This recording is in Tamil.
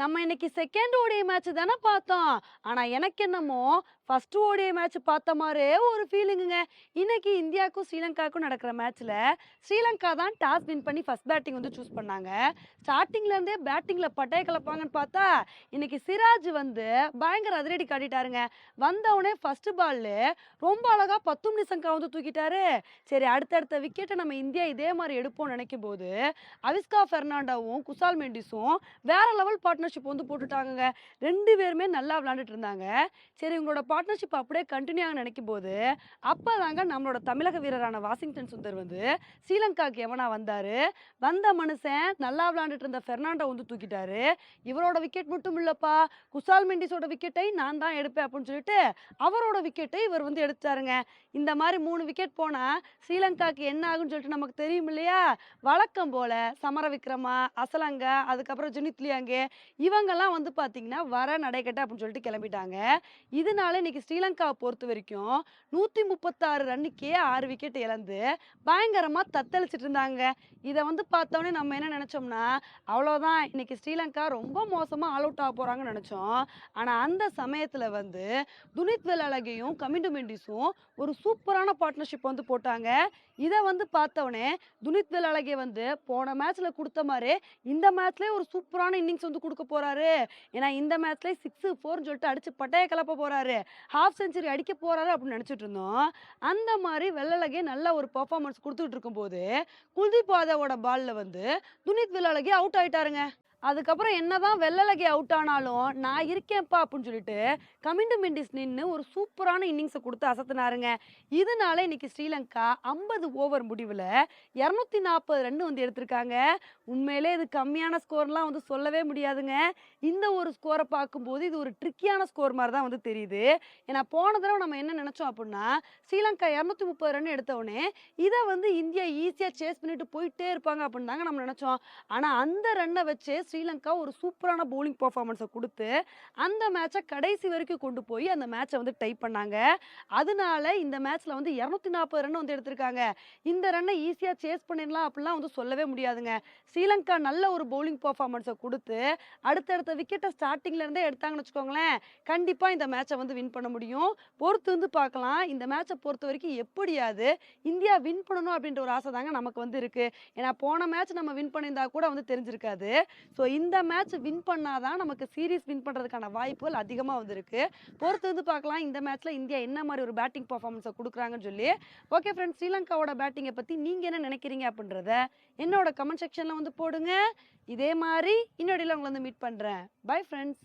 நம்ம இன்னைக்கு செகண்ட் ஓடிய மேட்ச் தானே பார்த்தோம். ஆனால் எனக்கு என்னமோ ஃபர்ஸ்ட் ஓடிய மேட்ச் பார்த்த மாதிரியே ஒரு ஃபீலிங்குங்க இன்னைக்கு இந்தியாவுக்கும் ஸ்ரீலங்காவுக்கும் நடக்கிற மேட்ச்சில் ஸ்ரீலங்கா தான் டாஸ் வின் பண்ணி ஃபர்ஸ்ட் பேட்டிங் வந்து சூஸ் பண்ணாங்க. ஸ்டார்டிங்லேருந்தே பேட்டிங்கில் பட்டைய கலப்பாங்கன்னு பார்த்தா இன்னைக்கு சிராஜ் வந்து பயங்கர அதிரடி காட்டிட்டாருங்க. வந்தவுடனே ஃபர்ஸ்ட் பால் ரொம்ப அழகா பத்தும் நிசங்கா வந்து தூக்கிட்டாரு. சரி அடுத்தடுத்த விக்கெட்டை நம்ம இந்தியா இதே மாதிரி எடுப்போம்னு நினைக்கும் போது அவிஸ்கா ஃபெர்னாண்டாவும் குசால் மெண்டிஸும் வேற லெவல் பார்ட்னர்ஷிப் வந்து போட்டுட்டாங்க ரெண்டு பேருமே நல்லா விளாண்டுட்டு இருந்தாங்க. சரி உங்களோட பார்ட்னர்ஷிப் அப்படியே கண்டினியூ ஆக நினைக்கும் போது அப்போதாங்க நம்மளோட தமிழக வீரரான வாஷிங்டன் சுந்தர் வந்து ஸ்ரீலங்காவுக்கு எவனா வந்தார்? வந்த மனுஷன் நல்லா விளாண்டுட்டு இருந்த ஃபெர்னாண்டோ வந்து தூக்கிட்டாரு. இவரோட விக்கெட் மட்டும் இல்லைப்பா. குசால் மெண்டிஸோட விக்கெட்டை நான் தான் எடுப்பேன் அப்படின்னு சொல்லிட்டு அவரோட விக்கெட்டை இவர் வந்து எடுத்தாருங்க. இந்த மாதிரி மூணு விக்கெட் போனால் ஸ்ரீலங்காக்கு என்ன ஆகும்னு சொல்லிட்டு நமக்கு தெரியும் இல்லையா? வழக்கம் போல சமர விக்ரமா அசலங்க அதுக்கப்புறம் ஜுனித்லியாங்கே இவங்கெல்லாம் வந்து பார்த்தீங்கன்னா வர நடைகட்ட அப்படின்னு சொல்லிட்டு கிளம்பிட்டாங்க. இதனால இன்னைக்கு ஸ்ரீலங்காவை பொறுத்த வரைக்கும் நூற்றி முப்பத்தாறு ரன்னுக்கே ஆறு விக்கெட் இழந்து பயங்கரமாக தத்தளிச்சிட்டு இருந்தாங்க. இதை வந்து பார்த்தோன்னே நம்ம என்ன நினச்சோம்னா அவ்வளோதான் இன்னைக்கு ஸ்ரீலங்கா ரொம்ப மோசமாக ஆல் அவுட் ஆக போகிறாங்கன்னு நினச்சோம். ஆனால் அந்த சமயத்தில் வந்து துனித் வெள்ளழகையும் கமிண்டு மெண்டிஸும் ஒரு சூப்பரான பார்ட்னர்ஷிப் வந்து போட்டாங்க. இதை வந்து பார்த்தவொடனே துனித் வெள்ளழகை வந்து போன மேட்ச்சில் கொடுத்த மாதிரி இந்த மேட்ச்லேயே ஒரு சூப்பரான இன்னிங்ஸ் வந்து கொடுக்க போறாரு. ஏன்னா இந்த மேட்ச்ல சிக்ஸ் ஃபோர்னு சொல்லிட்டு அடிச்சு பட்டைய கிளப்ப போறாரு. ஹாஃப் செஞ்சுரி அடிக்க போறாரு அப்படின்னு நினைச்சிட்டு இருந்தோம். அந்த மாதிரி வெள்ளழகே நல்ல ஒரு பர்ஃபார்மன்ஸ் கொடுத்துட்டு இருக்கும்போது குல்தீப் யாதவோட பால்ல வந்து துனித் வெள்ளழகே அவுட் ஆயிட்டாருங்க. அதுக்கப்புறம் என்னதான் வெள்ளலகி அவுட் ஆனாலும் நான் இருக்கேன்ப்பா அப்படின்னு சொல்லிட்டு கமிண்டு மெண்டிஸ் நின்று ஒரு சூப்பரான இன்னிங்ஸை கொடுத்து அசத்தினாருங்க. இதனால இன்னைக்கு ஸ்ரீலங்கா ஐம்பது ஓவர் முடிவில் இரநூத்தி நாற்பது ரன் வந்து எடுத்திருக்காங்க. உண்மையிலே இது கம்மியான ஸ்கோர்லாம் வந்து சொல்லவே முடியாதுங்க. இந்த ஒரு ஸ்கோரை பார்க்கும்போது இது ஒரு ட்ரிக்கியான ஸ்கோர் மாதிரி தான் வந்து தெரியுது. ஏன்னா போன தடவை நம்ம என்ன நினச்சோம் அப்படின்னா ஸ்ரீலங்கா இரநூத்தி முப்பது ரன் எடுத்தவுடனே இதை வந்து இந்தியா ஈஸியாக சேஸ் பண்ணிட்டு போயிட்டே இருப்பாங்க அப்படின்னு தாங்க நம்ம நினச்சோம். ஆனால் அந்த ரன்னை வச்சு ஸ்ரீலங்கா ஒரு சூப்பரான போலிங் பர்ஃபார்மன்ஸை கொடுத்து அந்த மேட்சை கடைசி வரைக்கும் கொண்டு போய் அந்த மேட்சை வந்து டைப் பண்ணாங்க. அதனால இந்த மேட்ச்ல வந்து இரநூத்தி நாற்பது ரன் வந்து எடுத்திருக்காங்க. இந்த ரன்னை ஈஸியாக சேஸ் பண்ணிடலாம் அப்படிலாம் வந்து சொல்லவே முடியாதுங்க. ஸ்ரீலங்கா நல்ல ஒரு பவுலிங் பர்ஃபார்மன்ஸை கொடுத்து அடுத்தடுத்த விக்கெட்டை ஸ்டார்டிங்ல இருந்தே எடுத்தாங்கன்னு வச்சுக்கோங்களேன் கண்டிப்பாக இந்த மேட்சை வந்து வின் பண்ண முடியும். பொறுத்து வந்து பார்க்கலாம். இந்த மேட்சை பொறுத்த வரைக்கும் எப்படியாவது இந்தியா வின் பண்ணணும் அப்படின்ற ஒரு ஆசை தாங்க நமக்கு வந்து இருக்கு. ஏன்னா போன மேட்ச் நம்ம வின் பண்ணியிருந்தா கூட வந்து தெரிஞ்சிருக்காது. ஸோ இந்த மேட்ச் வின் பண்ணாதான் நமக்கு சீரீஸ் வின் பண்ணுறதுக்கான வாய்ப்புகள் அதிகமாக வந்திருக்கு. பொறுத்து வந்து பார்க்கலாம். இந்த மேட்ச்சில் இந்தியா என்ன மாதிரி ஒரு பேட்டிங் பர்ஃபார்மன்ஸை கொடுக்குறாங்கன்னு சொல்லி. ஓகே ஃப்ரெண்ட்ஸ் ஸ்ரீலங்காவோட பேட்டிங்கை பற்றி நீங்கள் என்ன நினைக்கிறீங்க அப்படின்றத என்னோட கமெண்ட் செக்ஷனில் வந்து போடுங்க. இதே மாதிரி இன்னொடையில் உங்களை வந்து மீட் பண்ணுறேன் பை ஃப்ரெண்ட்ஸ்